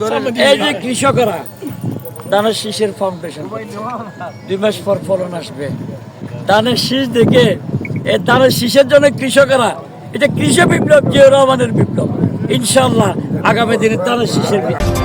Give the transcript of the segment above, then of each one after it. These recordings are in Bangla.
এই যে কৃষকরা ধানের শীষের ফাউন্ডেশন দুই মাস পর ফলন আসবে। ধানের শীষ দেখে এই ধানের শীষের জন্য কৃষকেরা এটা কৃষক বিপ্লব জিয়া রহমানের বিপ্লব। ইনশাল্লাহ আগামী দিনে ধানের শীষের বিপ্লব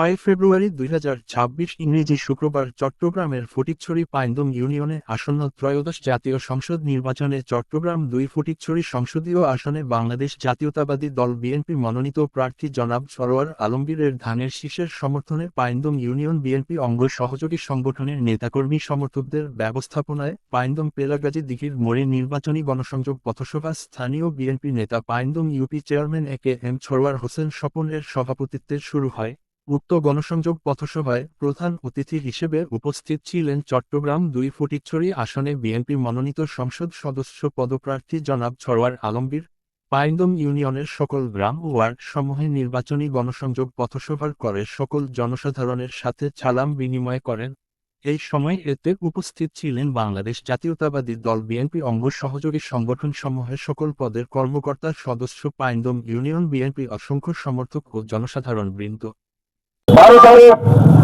ছয় ফেব্রুয়ারি দুই হাজার ছাব্বিশ ইংরেজি শুক্রবার চট্টগ্রামের ফটিকছড়ি পাইন্দম ইউনিয়নে আসন্ন ত্রয়োদশ জাতীয় সংসদ নির্বাচনে চট্টগ্রাম দুই ফটিকছড়ি সংসদীয় আসনে বাংলাদেশ জাতীয়তাবাদী দল বিএনপি মনোনীত প্রার্থী জনাব সরোয়ার আলমগীরের ধানের শীষের সমর্থনে পাইন্দম ইউনিয়ন বিএনপি অঙ্গ সহযোগী সংগঠনের নেতাকর্মী সমর্থকদের ব্যবস্থাপনায় পাইন্দম পেলাগাজী দিঘির মোড়ে নির্বাচনী গণসংযোগ পথসভা স্থানীয় বিএনপি নেতা Paindam UP chairman A K M Sarowar Hossain স্বপনের সভাপতিত্বে শুরু হয়। উক্ত গণসংযোগ পথসভায় প্রধান অতিথি হিসেবে উপস্থিত ছিলেন চট্টগ্রাম দুই ফটিকছড়ি আসনে বিএনপি মনোনীত সংসদ সদস্য পদপ্রার্থী জনাব ছরওয়ার আলমগীর, পাইন্দম ইউনিয়নের সকল গ্রাম ওয়ার্ড সমূহে নির্বাচনী গণসংযোগ পথসভার করে সকল জনসাধারণের সাথে ছালাম বিনিময় করেন। এই সময় এতে উপস্থিত ছিলেন বাংলাদেশ জাতীয়তাবাদী দল বিএনপি অঙ্গ সহযোগী সংগঠন সমূহের সকল পদের কর্মকর্তা সদস্য পাইন্দম ইউনিয়ন বিএনপি অসংখ্য সমর্থক ও জনসাধারণ বৃন্দ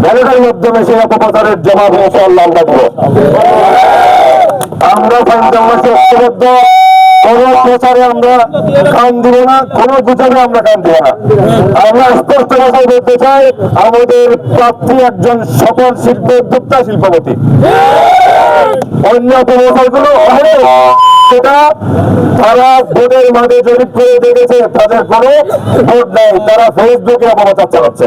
ব্যালটের মাধ্যমে সেই অপপ্রচারের জবাব আমরা ঐক্যবদ্ধ কোন প্রচারে আমরা কান দিব না, কোন গুজবে আমরা কান দিব না। আমরা স্পষ্ট বলতে চাই, আমাদের প্রার্থী একজন সফল শিল্প, উদ্যোক্তা শিল্পপতি। অন্য সেটা তারা ভোটের মাঠে জরিপ করে দেখেছে, তাদের কোনো ভোট নেই, তারা ফেসবুকে অপপ্রচার চালাচ্ছে।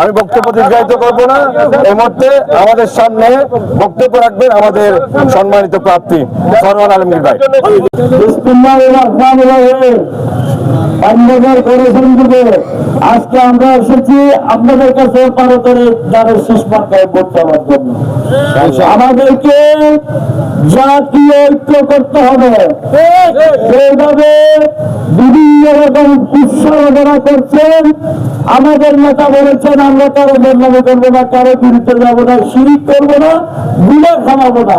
আমি বক্তব্য দীর্ঘায়িত করব না। এই মুহূর্তে আমাদের সামনে বক্তব্য রাখবেন আমাদের সম্মানিত প্রার্থী সরওয়ার আলমগীর ভাই। করেছেন আজকে আমরা এসেছি আপনাদের কাছে ভারতের দ্বারের শেষ মাত্রায় ভোট দেওয়ার জন্য। আমাদেরকে জাতীয় ঐক্য করতে হবে? সেইভাবে বিভিন্ন রকম কুৎসাহনা করছেন। আমাদের নেতা বলেছেন, আমরা কারও বদনামি করব না, কারও বিরুদ্ধে যাব না শিরিক করব না গুলা খামাবো না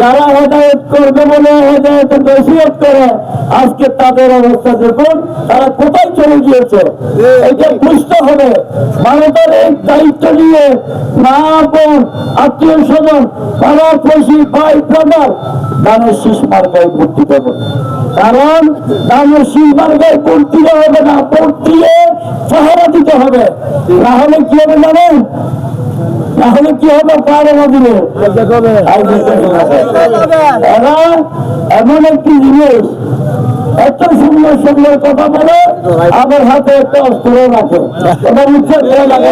যারা হেদায়ত করবে বলে হেদায়ত দোষী করে আজকে তাদের অবস্থা দেখুন তারা কোথায় চলে গিয়েছে? এটা বুঝতে হবে ভারতের এই দায়িত্ব নিয়ে মা বোন আত্মীয় স্বজন পাড়ার পড়শি ভাই ব্রাদার দানের শীষ মার্কায় ভোট দিতে হবে কারণ দানের শীষ মার্কায় ভোট দিতে হবে না ভোট দিয়ে দিতে হবে। না হলে কি হবে জানেন? তাহলে কি হবে পারে এরা এমন একটি জিনিস এত সুন্দর সুন্দর কথা বলে আমার হাতে একটা অস্ত্র রাখে। এটা উচ্ছেদ করে লাগে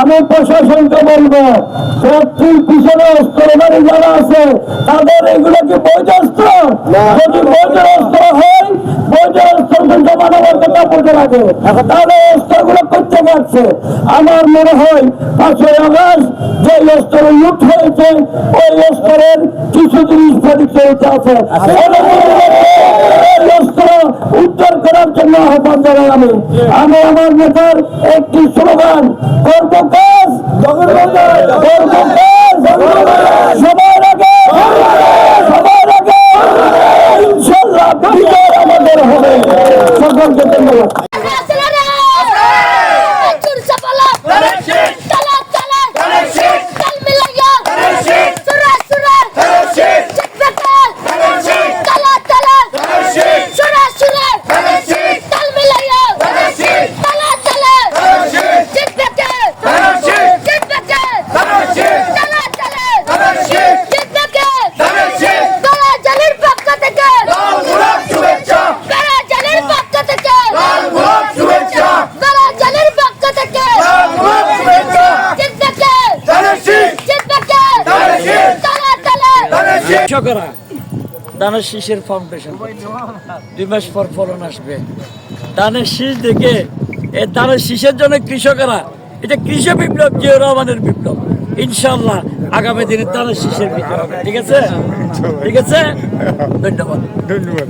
আমি প্রশাসনকে বলব সত্যি পিছনে অস্ত্রধারী যারা আছে তাদের এগুলো কি বৈধ অস্ত্র? যদি বৈধ অস্ত্র হয় নেওয়ার কথা বলতে লাগে তাহলে অস্ত্রগুলো করতে পারছে আমার মনে হয় পাঁচই আগস্ট যে অস্ত্র লুট হয়েছে ওই অস্ত্রের কিছু জিনিস পরিচয়িত আছে। অস্ত্র উদ্ধার করার জন্য আহ্বান জানাই আমি। আমি আমার নেতার একটি স্লোগান করব কাজ করব কাজ সবার আগে সবার আগে ইনশাল্লাহ আমাদের হবে। কৃষকরা ধানের শীষের ফাউন্ডেশন দুই মাস পর ফলন আসবে। ধানের শীষ দেখে এ ধানের শীষের জন্য কৃষকেরা এটা কৃষি বিপ্লব জিয়া রহমানের বিপ্লব ইনশাল্লাহ আগামী দিনে ধানের শীষের বিপ্লব ঠিক আছে? ঠিক আছে? ধন্যবাদ। ধন্যবাদ।